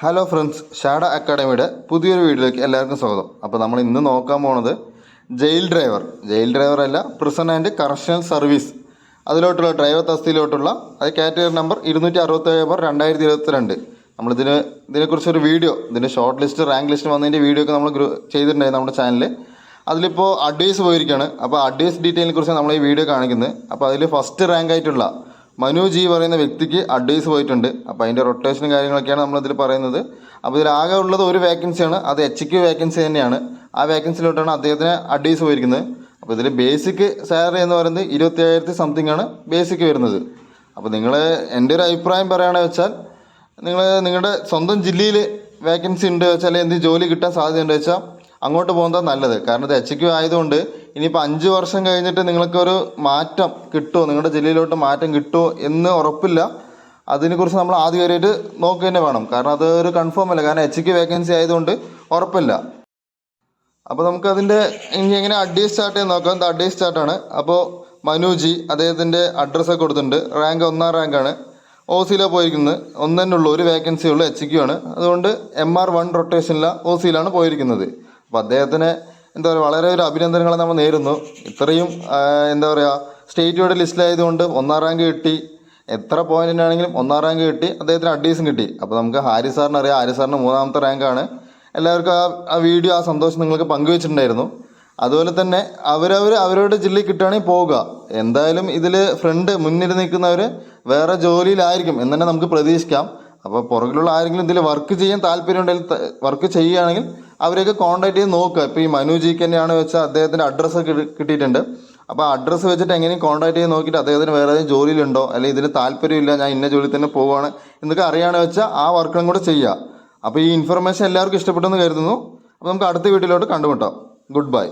Hello friends ഷാഡ അക്കാഡമിയുടെ പുതിയൊരു വീഡിയോയിലേക്ക് എല്ലാവർക്കും സ്വാഗതം. അപ്പോൾ നമ്മൾ ഇന്ന് നോക്കാൻ പോണത് ജയിൽ ഡ്രൈവർ ജയിൽ ഡ്രൈവർ അല്ല പ്രിസൺ ആൻഡ് കറക്ഷണൽ സർവീസ് അതിലോട്ടുള്ള ഡ്രൈവർ തസ്തിയിലോട്ടുള്ള അത് കാറ്റഗറി നമ്പർ ഇരുന്നൂറ്റി അറുപത്തേഴ് ബാർ രണ്ടായിരത്തി ഇരുപത്തിരണ്ട് നമ്മളിതിന് ഇതിനെക്കുറിച്ചൊരു വീഡിയോ ഇതിന്റെ ഷോർട്ട് ലിസ്റ്റ് റാങ്ക് ലിസ്റ്റ് വന്നതിന്റെ വീഡിയോ ഒക്കെ നമ്മൾ ചെയ്തിട്ടുണ്ടായിരുന്നു നമ്മുടെ ചാനലിൽ അതിലിപ്പോൾ അഡ്വൈസ് പോയിരിക്കുകയാണ് അപ്പോൾ അഡ്വൈസ് ഡീറ്റെയിലിനെ കുറിച്ച് നമ്മൾ ഈ വീഡിയോ കാണിക്കുന്നത്. അപ്പോൾ അതിൽ ഫസ്റ്റ് റാങ്ക് ആയിട്ടുള്ള മനു ജി പറയുന്ന വ്യക്തിക്ക് അഡ്വൈസ് പോയിട്ടുണ്ട്. അപ്പോൾ അതിന്റെ റൊട്ടേഷനും കാര്യങ്ങളൊക്കെയാണ് നമ്മളിതിൽ പറയുന്നത്. അപ്പോൾ ആകെ ഉള്ളത് ഒരു വേക്കൻസിയാണ് അത് എച്ച് ക്യു വേക്കൻസി തന്നെയാണ്. ആ വേക്കൻസിയിലോട്ടാണ് അദ്ദേഹത്തിന് അഡ്വൈസ് പോയിരിക്കുന്നത്. അപ്പോൾ ഇതിൽ ബേസിക് സാലറി എന്ന് പറയുന്നത് ഇരുപത്തി ഏഴായിരത്തി സംതിങ് ആണ് ബേസിക് വരുന്നത്. അപ്പോൾ നിങ്ങൾ എന്റെ ഒരു അഭിപ്രായം പറയുകയാണെന്ന് വെച്ചാൽ നിങ്ങൾ നിങ്ങളുടെ സ്വന്തം ജില്ലയിൽ വേക്കൻസി ഉണ്ട് വെച്ചാൽ എന്ത് ജോലി കിട്ടാൻ സാധ്യതയുണ്ട് വെച്ചാൽ അങ്ങോട്ട് പോകുന്നതാണ് നല്ലത്. കാരണം ഇത് എച്ച് ക്യു ആയതുകൊണ്ട് ഇനിയിപ്പോൾ അഞ്ച് വർഷം കഴിഞ്ഞിട്ട് നിങ്ങൾക്കൊരു മാറ്റം കിട്ടുമോ നിങ്ങളുടെ ജില്ലയിലോട്ട് മാറ്റം കിട്ടുമോ എന്ന് ഉറപ്പില്ല. അതിനെക്കുറിച്ച് നമ്മൾ ആദ്യമായിട്ട് നോക്കുക തന്നെ വേണം. കാരണം അത് ഒരു കൺഫേം അല്ല. കാരണം എച്ച് വേക്കൻസി ആയതുകൊണ്ട് ഉറപ്പില്ല. അപ്പോൾ നമുക്ക് അതിന്റെ ഇനി എങ്ങനെ അഡ്വൈസ് ചാർട്ട് ചെയ്ത് നോക്കാം. അഡ്വൈസ് സ്റ്റാർട്ടാണ് അപ്പോൾ മനുജി അദ്ദേഹത്തിന്റെ അഡ്രസ്സൊക്കെ കൊടുത്തിട്ടുണ്ട്. റാങ്ക് ഒന്നാം റാങ്കാണ് ഒ സിയിലാണ് പോയിരിക്കുന്നത്. ഒന്ന് തന്നെ ഉള്ളൂ. ഒരു വേക്കൻസി ഉള്ളൂ. എച്ച് ക്യു ആണ്. അതുകൊണ്ട് എം ആർ വൺ റൊട്ടേഷനിലാണ് ഒ സിയിലാണ് പോയിരിക്കുന്നത്. അപ്പോൾ അദ്ദേഹത്തിന് എന്താ പറയുക വളരെ ഒരു അഭിനന്ദനങ്ങൾ നമ്മൾ നേരുന്നു. ഇത്രയും എന്താ പറയുക സ്റ്റേറ്റ് വൈഡ് ലിസ്റ്റിലായതുകൊണ്ട് ഒന്നാം റാങ്ക് കിട്ടി. എത്ര പോയിന്റിനാണെങ്കിലും ഒന്നാം റാങ്ക് കിട്ടി. അദ്ദേഹത്തിന് അഡ്വീസും കിട്ടി. അപ്പോൾ നമുക്ക് ഹാരി സാറിന് അറിയാം. ഹാരി സാറിന് മൂന്നാമത്തെ റാങ്കാണ് എല്ലാവർക്കും ആ ആ വീഡിയോ ആ സന്തോഷം നിങ്ങൾക്ക് പങ്കുവച്ചിട്ടുണ്ടായിരുന്നു. അതുപോലെ തന്നെ അവരവർ അവരുടെ ജില്ലയിൽ കിട്ടുകയാണെങ്കിൽ പോവുക. എന്തായാലും ഇതിൽ ഫ്രണ്ട് മുന്നിൽ നിൽക്കുന്നവർ വേറെ ജോലിയിലായിരിക്കും എന്ന് തന്നെ നമുക്ക് പ്രതീക്ഷിക്കാം. അപ്പോൾ പുറകിലുള്ള ആരെങ്കിലും ഇതിൽ വർക്ക് ചെയ്യാൻ താല്പര്യം ഉണ്ടെങ്കിൽ വർക്ക് ചെയ്യുകയാണെങ്കിൽ അവരെയൊക്കെ കോൺടാക്ട് ചെയ്ത് നോക്കുക. ഇപ്പോൾ ഈ മനുജിക്ക് തന്നെയാണ് വെച്ചാൽ അദ്ദേഹത്തിന്റെ അഡ്രസ്സ് കിട്ടിയിട്ടുണ്ട്. അപ്പോൾ അഡ്രസ്സ് വെച്ചിട്ട് എങ്ങനെയും കോൺടാക്ട് ചെയ്ത് നോക്കിയിട്ട് അദ്ദേഹത്തിന് വേറെ ഏതെങ്കിലും ജോലിയിലുണ്ടോ? അല്ലെങ്കിൽ ഇതിന് താല്പര്യമില്ല ഞാൻ ഇന്ന ജോലി തന്നെ പോവുകയാണ് എന്നൊക്കെ അറിയാണെന്ന് വെച്ചാൽ ആ വർക്കും കൂടെ ചെയ്യുക അപ്പോൾ ഈ ഇൻഫർമേഷൻ എല്ലാവർക്കും ഇഷ്ടപ്പെട്ടെന്ന് കരുതുന്നു. അപ്പോൾ നമുക്ക് അടുത്ത വീട്ടിലോട്ട് കണ്ടുമുട്ടാം. Good bye